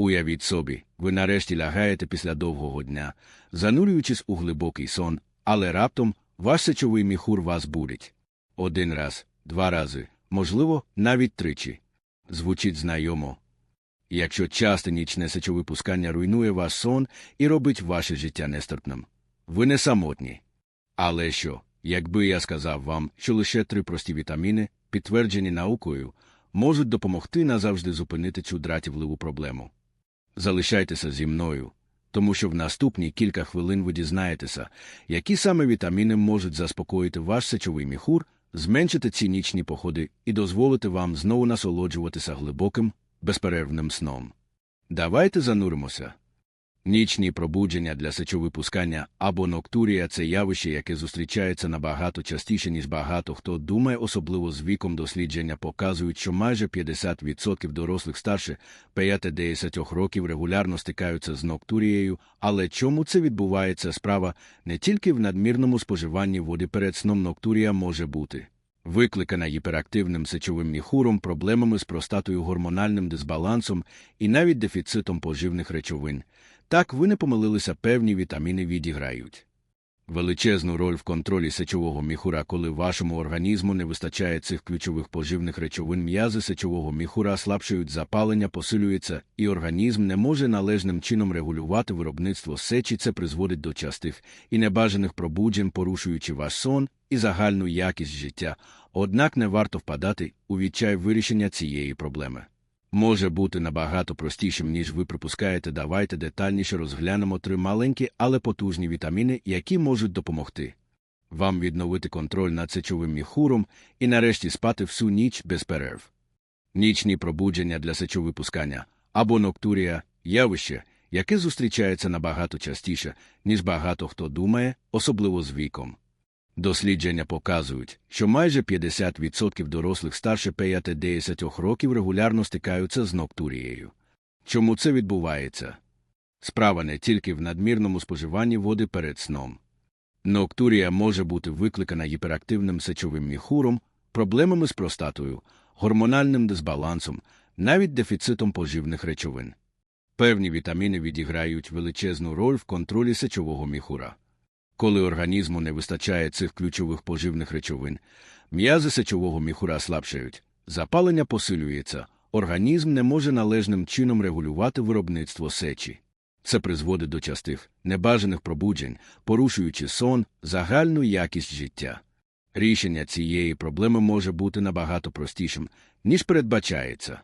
Уявіть собі, ви нарешті лягаєте після довгого дня, занурюючись у глибокий сон, але раптом ваш сечовий міхур вас будить. Один раз, два рази, можливо, навіть тричі. Звучить знайомо. Якщо часте нічне сечовипускання руйнує ваш сон і робить ваше життя нестерпним, ви не самотні. Але що, якби я сказав вам, що лише три прості вітаміни, підтверджені наукою, можуть допомогти назавжди зупинити цю дратівливу проблему? Залишайтеся зі мною, тому що в наступні кілька хвилин ви дізнаєтеся, які саме вітаміни можуть заспокоїти ваш сечовий міхур, зменшити ці нічні походи і дозволити вам знову насолоджуватися глибоким, безперервним сном. Давайте зануримося. Нічні пробудження для сечовипускання або ноктурія це явище, яке зустрічається набагато частіше, ніж багато хто думає, особливо з віком дослідження показують, що майже 50% дорослих старше 5-10 років регулярно стикаються з ноктурією, але чому це відбувається справа не тільки в надмірному споживанні води перед сном ноктурія може бути. Викликана гіперактивним сечовим міхуром, проблемами з простатою гормональним дисбалансом і навіть дефіцитом поживних речовин. Так ви не помилилися, певні вітаміни відіграють. Величезну роль в контролі сечового міхура, коли вашому організму не вистачає цих ключових поживних речовин, м'язи сечового міхура слабшають, запалення посилюється, і організм не може належним чином регулювати виробництво сечі, це призводить до частих і небажаних пробуджень, порушуючи ваш сон і загальну якість життя, однак не варто впадати у відчай вирішення цієї проблеми може бути набагато простішим, ніж ви припускаєте. Давайте детальніше розглянемо три маленькі, але потужні вітаміни, які можуть допомогти вам відновити контроль над сечовим міхуром і нарешті спати всю ніч без перерв. Нічні пробудження для сечовипускання або ноктурія явище, яке зустрічається набагато частіше, ніж багато хто думає, особливо з віком. Дослідження показують, що майже 50% дорослих старше 5-10 років регулярно стикаються з ноктурією. Чому це відбувається? Справа не тільки в надмірному споживанні води перед сном. Ноктурія може бути викликана гіперактивним сечовим міхуром, проблемами з простатою, гормональним дисбалансом, навіть дефіцитом поживних речовин. Певні вітаміни відіграють величезну роль в контролі сечового міхура. Коли організму не вистачає цих ключових поживних речовин, м'язи сечового міхура слабшають, запалення посилюється, організм не може належним чином регулювати виробництво сечі. Це призводить до частих, небажаних пробуджень, порушуючи сон, загальну якість життя. Рішення цієї проблеми може бути набагато простішим, ніж передбачається.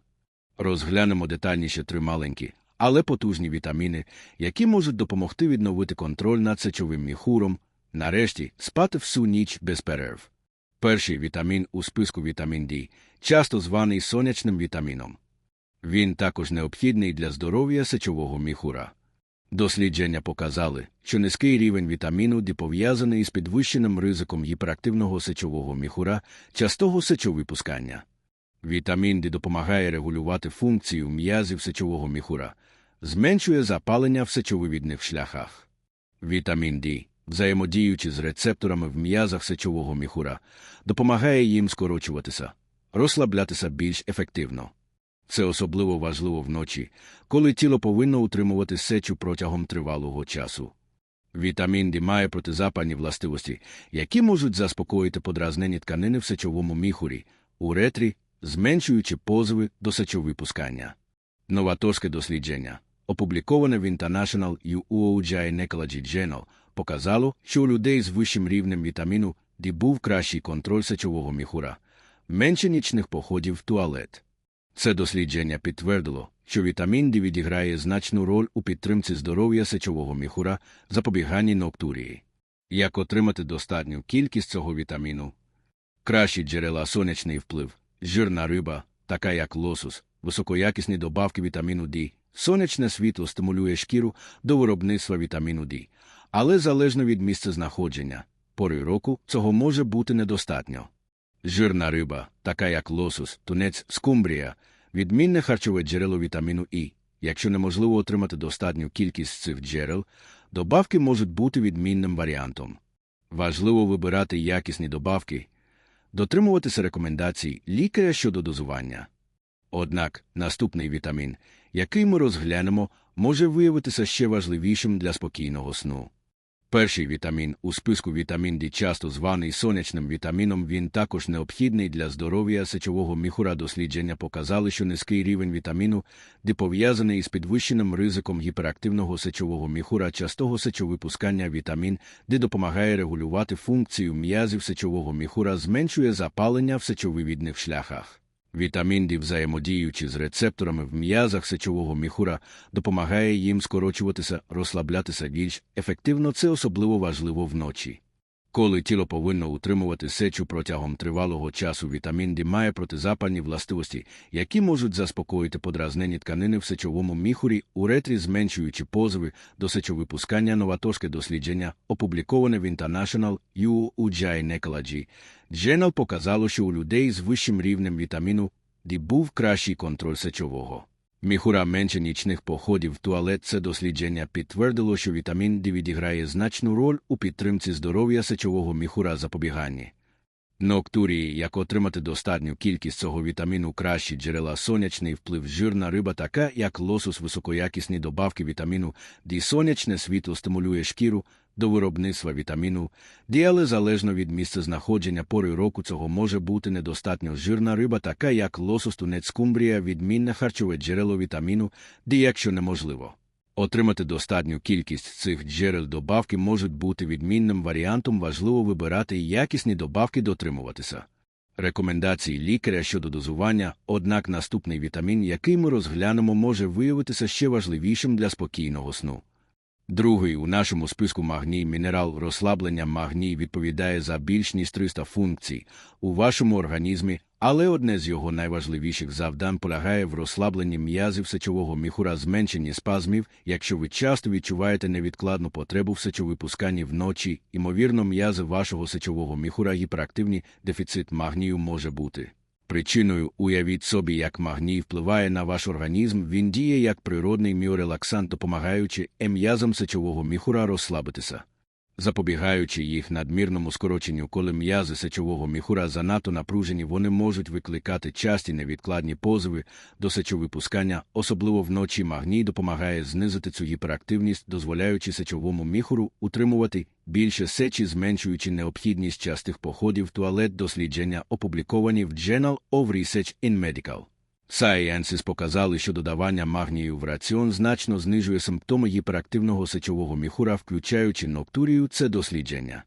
Розглянемо детальніше три маленькі, але потужні вітаміни, які можуть допомогти відновити контроль над сечовим міхуром, нарешті спати всю ніч без перерв. Перший вітамін у списку вітамін D, часто званий сонячним вітаміном. Він також необхідний для здоров'я сечового міхура. Дослідження показали, що низький рівень вітаміну D пов'язаний із підвищеним ризиком гіперактивного сечового міхура, частого сечовипускання. Вітамін D допомагає регулювати функцію м'язів сечового міхура, зменшує запалення в сечовивідних шляхах. Вітамін D, взаємодіючи з рецепторами в м'язах сечового міхура, допомагає їм скорочуватися, розслаблятися більш ефективно. Це особливо важливо вночі, коли тіло повинно утримувати сечу протягом тривалого часу. Вітамін D має протизапальні властивості, які можуть заспокоїти подразнені тканини в сечовому міхурі, уретрі, зменшуючи позови до сечовипускання. Новаторське дослідження, опубліковане в International UOG Gynecology Journal, показало, що у людей з вищим рівнем вітаміну D був кращий контроль сечового міхура, менше нічних походів в туалет. Це дослідження підтвердило, що вітамін D відіграє значну роль у підтримці здоров'я сечового міхура, запобіганні ноктурії. Як отримати достатню кількість цього вітаміну? Кращі джерела сонячний вплив, жирна риба, така як лосус, високоякісні добавки вітаміну D, сонячне світло стимулює шкіру до виробництва вітаміну D, але залежно від місця знаходження, пори року цього може бути недостатньо. Жирна риба, така як лосус, тунець, скумбрія, відмінне харчове джерело вітаміну І. Якщо неможливо отримати достатню кількість цих джерел, добавки можуть бути відмінним варіантом. Важливо вибирати якісні добавки, дотримуватися рекомендацій лікаря щодо дозування. Однак наступний вітамін, який ми розглянемо, може виявитися ще важливішим для спокійного сну. Перший вітамін у списку вітамін D часто званий сонячним вітаміном, він також необхідний для здоров'я сечового міхура. Дослідження показали, що низький рівень вітаміну, де пов'язаний із підвищеним ризиком гіперактивного сечового міхура, частого сечовипускання вітамін, де допомагає регулювати функцію м'язів сечового міхура, зменшує запалення в сечовивідних шляхах. Вітамін D, взаємодіючи з рецепторами в м'язах сечового міхура, допомагає їм скорочуватися, розслаблятися більш ефективно. Це особливо важливо вночі. Коли тіло повинно утримувати сечу протягом тривалого часу, вітамін D має протизапальні властивості, які можуть заспокоїти подразнені тканини в сечовому міхурі, уретрі, зменшуючи позови до сечовипускання новаторське дослідження, опубліковане в International Gynecology Journal показало, що у людей з вищим рівнем вітаміну D був кращий контроль сечового. Міхура менше нічних походів в туалет це дослідження підтвердило, що вітамін D відіграє значну роль у підтримці здоров'я сечового міхура запобіганні. Ноктурії, як отримати достатню кількість цього вітаміну, кращі джерела сонячний вплив жирна риба, така як лосос, високоякісні добавки вітаміну, D сонячне світло стимулює шкіру до виробництва вітаміну, але залежно від місця знаходження пори року цього може бути недостатньо жирна риба, така як лосос тунець скумбрія, відмінне харчове джерело вітаміну, D, якщо неможливо. Отримати достатню кількість цих джерел добавки можуть бути відмінним варіантом, важливо вибирати якісні добавки дотримуватися. Рекомендації лікаря щодо дозування, однак наступний вітамін, який ми розглянемо, може виявитися ще важливішим для спокійного сну. Другий у нашому списку магній мінерал розслаблення магній відповідає за більш ніж 300 функцій у вашому організмі, але одне з його найважливіших завдань полягає в розслабленні м'язів сечового міхура, зменшенні спазмів, якщо ви часто відчуваєте невідкладну потребу в сечовипусканні вночі, ймовірно, м'язи вашого сечового міхура гіперактивні, дефіцит магнію може бути. Причиною уявіть собі, як магній впливає на ваш організм, він діє як природний міорелаксант, допомагаючи ем'язам сечового міхура розслабитися. Запобігаючи їх надмірному скороченню, коли м'язи сечового міхура занадто напружені, вони можуть викликати часті невідкладні позови до сечовипускання, особливо вночі магній допомагає знизити цю гіперактивність, дозволяючи сечовому міхуру утримувати більше сечі, зменшуючи необхідність частих походів туалет дослідження, опубліковані в Journal of Research in Medical. Sciences показали, що додавання магнію в раціон значно знижує симптоми гіперактивного сечового міхура, включаючи ноктурію, це дослідження.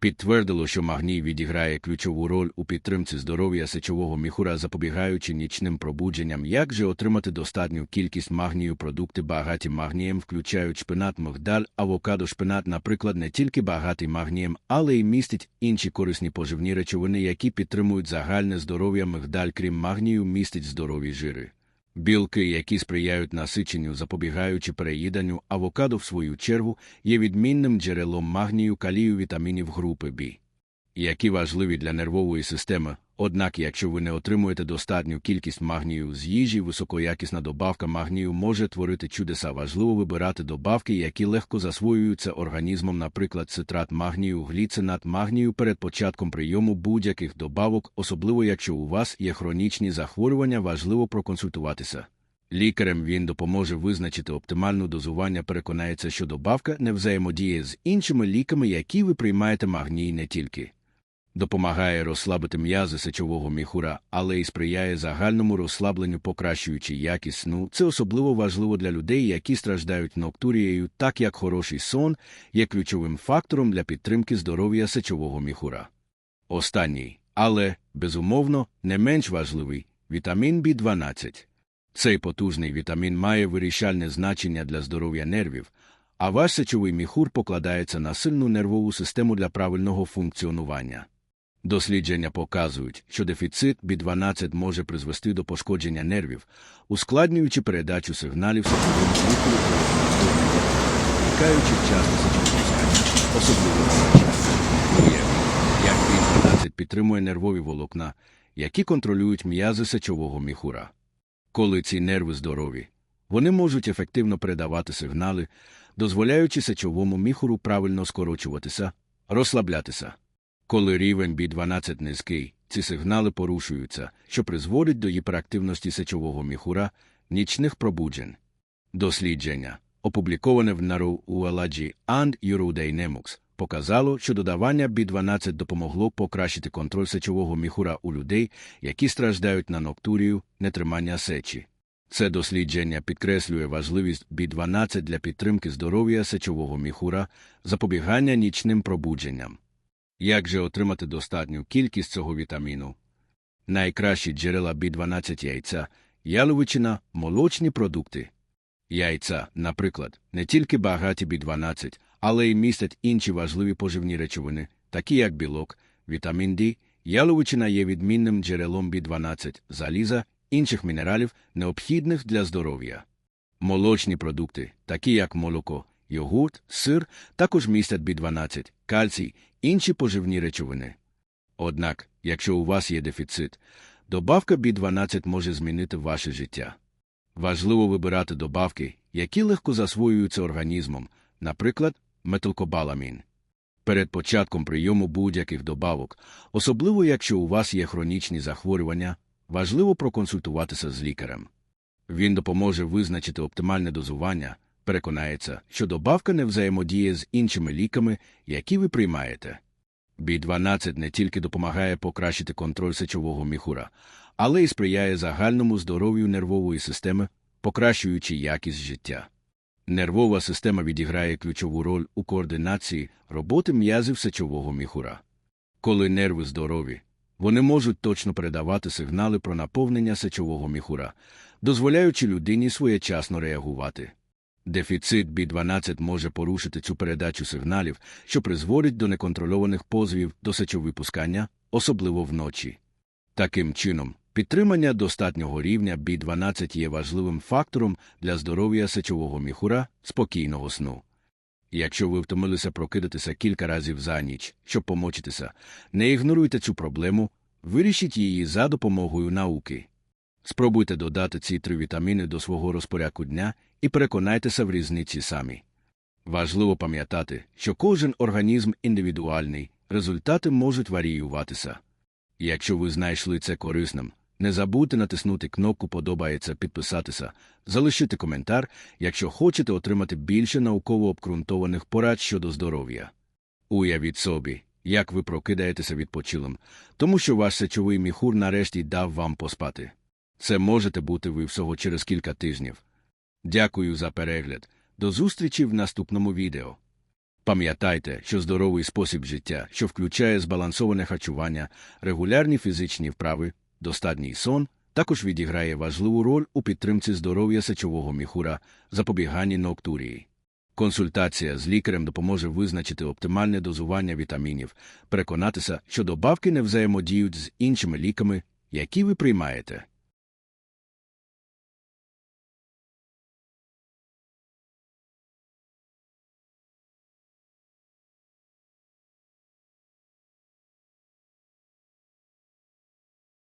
Підтвердило, що магній відіграє ключову роль у підтримці здоров'я сечового міхура, запобігаючи нічним пробудженням, як же отримати достатню кількість магнію продукти багаті магнієм, включають шпинат, мигдаль, авокадо, шпинат, наприклад, не тільки багатий магнієм, але й містить інші корисні поживні речовини, які підтримують загальне здоров'я мигдаль, крім магнію, містить здорові жири. Білки, які сприяють насиченню, запобігаючи переїданню, авокадо, в свою чергу, є відмінним джерелом магнію калію вітамінів групи Б, які важливі для нервової системи. Однак, якщо ви не отримуєте достатню кількість магнію з їжі, високоякісна добавка магнію може творити чудеса. Важливо вибирати добавки, які легко засвоюються організмом, наприклад, цитрат магнію, гліцинат магнію перед початком прийому будь-яких добавок, особливо якщо у вас є хронічні захворювання, важливо проконсультуватися. Лікарем він допоможе визначити оптимальну дозування, переконається, що добавка не взаємодіє з іншими ліками, які ви приймаєте магній не тільки допомагає розслабити м'язи сечового міхура, але й сприяє загальному розслабленню, покращуючи якість сну. Це особливо важливо для людей, які страждають ноктурією, так як хороший сон є ключовим фактором для підтримки здоров'я сечового міхура. Останній, але, безумовно, не менш важливий вітамін B12. Цей потужний вітамін має вирішальне значення для здоров'я нервів, а ваш сечовий міхур покладається на сильну нервову систему для правильного функціонування. Дослідження показують, що дефіцит B12 може призвести до пошкодження нервів, ускладнюючи передачу сигналів сечовим міхуру, виникаючи вчасно сечовипускання, особливо. Як B12 підтримує нервові волокна, які контролюють м'язи сечового міхура. Коли ці нерви здорові, вони можуть ефективно передавати сигнали, дозволяючи сечовому міхуру правильно скорочуватися, розслаблятися. Коли рівень B12 низький, ці сигнали порушуються, що призводить до гіперактивності сечового міхура, нічних пробуджень. Дослідження, опубліковане в Neurology and Urodynamics, показало, що додавання B12 допомогло покращити контроль сечового міхура у людей, які страждають на ноктурію, нетримання сечі. Це дослідження підкреслює важливість B12 для підтримки здоров'я сечового міхура, запобігання нічним пробудженням. Як же отримати достатню кількість цього вітаміну? Найкращі джерела B12 яйця, яловичина, молочні продукти. Яйця, наприклад, не тільки багаті B12, але й містять інші важливі поживні речовини, такі як білок, вітамін D, яловичина є відмінним джерелом B12, заліза, інших мінералів, необхідних для здоров'я. Молочні продукти, такі як молоко, йогурт, сир, також містять B12, кальцій, інші поживні речовини. Однак, якщо у вас є дефіцит, добавка B12 може змінити ваше життя. Важливо вибирати добавки, які легко засвоюються організмом, наприклад, метилкобаламін. Перед початком прийому будь-яких добавок, особливо якщо у вас є хронічні захворювання, важливо проконсультуватися з лікарем. Він допоможе визначити оптимальне дозування, переконається, що добавка не взаємодіє з іншими ліками, які ви приймаєте. B12 не тільки допомагає покращити контроль сечового міхура, але й сприяє загальному здоров'ю нервової системи, покращуючи якість життя. Нервова система відіграє ключову роль у координації роботи м'язів сечового міхура. Коли нерви здорові, вони можуть точно передавати сигнали про наповнення сечового міхура, дозволяючи людині своєчасно реагувати. Дефіцит B12 може порушити цю передачу сигналів, що призводить до неконтрольованих позовів до сечовипускання, особливо вночі. Таким чином, підтримання достатнього рівня B12 є важливим фактором для здоров'я сечового міхура, спокійного сну. Якщо ви втомилися прокидатися кілька разів за ніч, щоб помочитися, не ігноруйте цю проблему, вирішіть її за допомогою науки. Спробуйте додати ці три вітаміни до свого розпорядку дня і переконайтеся в різниці самі. Важливо пам'ятати, що кожен організм індивідуальний, результати можуть варіюватися. Якщо ви знайшли це корисним, не забудьте натиснути кнопку Подобається підписатися, залишити коментар, якщо хочете отримати більше науково обґрунтованих порад щодо здоров'я. Уявіть собі, як ви прокидаєтеся відпочилим, тому що ваш сечовий міхур нарешті дав вам поспати. Це можете бути ви всього через кілька тижнів. Дякую за перегляд. До зустрічі в наступному відео. Пам'ятайте, що здоровий спосіб життя, що включає збалансоване харчування, регулярні фізичні вправи, достатній сон, також відіграє важливу роль у підтримці здоров'я сечового міхура, запобіганні ноктурії. Консультація з лікарем допоможе визначити оптимальне дозування вітамінів, переконатися, що добавки не взаємодіють з іншими ліками, які ви приймаєте.